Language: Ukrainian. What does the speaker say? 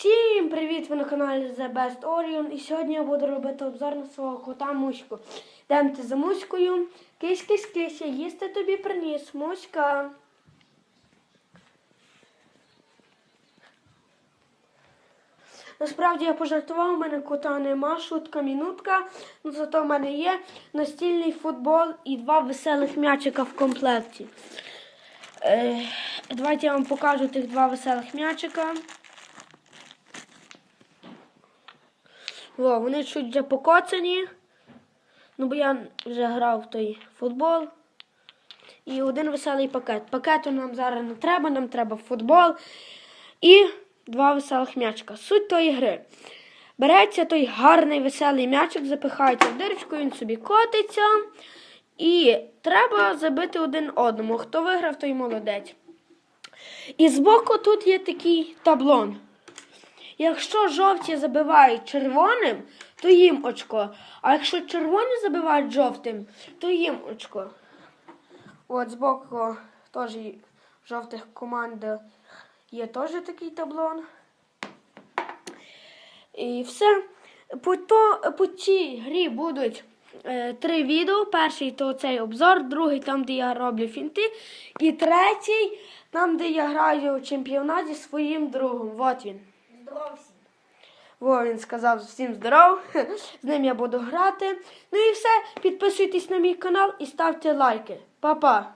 Всім привіт! Ви на каналі The Best Orion. І сьогодні я буду робити обзор на свого кота Муську. Йдемте за Муською. Кись, кись, кись, я їсти тобі приніс. Муська. Насправді я пожартував, у мене кота нема, шутка мінутка. Ну зато в мене є настільний футбол і два веселих м'ячика в комплекті. Е, давайте я вам покажу тих два веселих м'ячика. Во, вони чуть покоцані. Ну, бо я вже грав в той футбол. І один веселий пакет. Пакету нам зараз не треба, нам треба футбол. І два веселих м'ячика. Суть тої гри. Береться той гарний веселий м'ячик, запихається в дирочку, він собі котиться. І треба забити один одному. Хто виграв, той молодець. І збоку тут є такий таблон. Якщо жовті забивають червоним, то їм очко. А якщо червоні забивають жовтим, то їм очко. От збоку теж жовтих команд є теж такий таблон. І все. По, то, по цій грі будуть е, три відео. Перший то цей обзор, другий там, де я роблю фінти. І третій, там, де я граю у чемпіонаті зі своїм другом. От він. Здоров всім. Во, він сказав всім здоров. З ним я буду грати. Ну і все. Підписуйтесь на мій канал і ставте лайки. Па-па!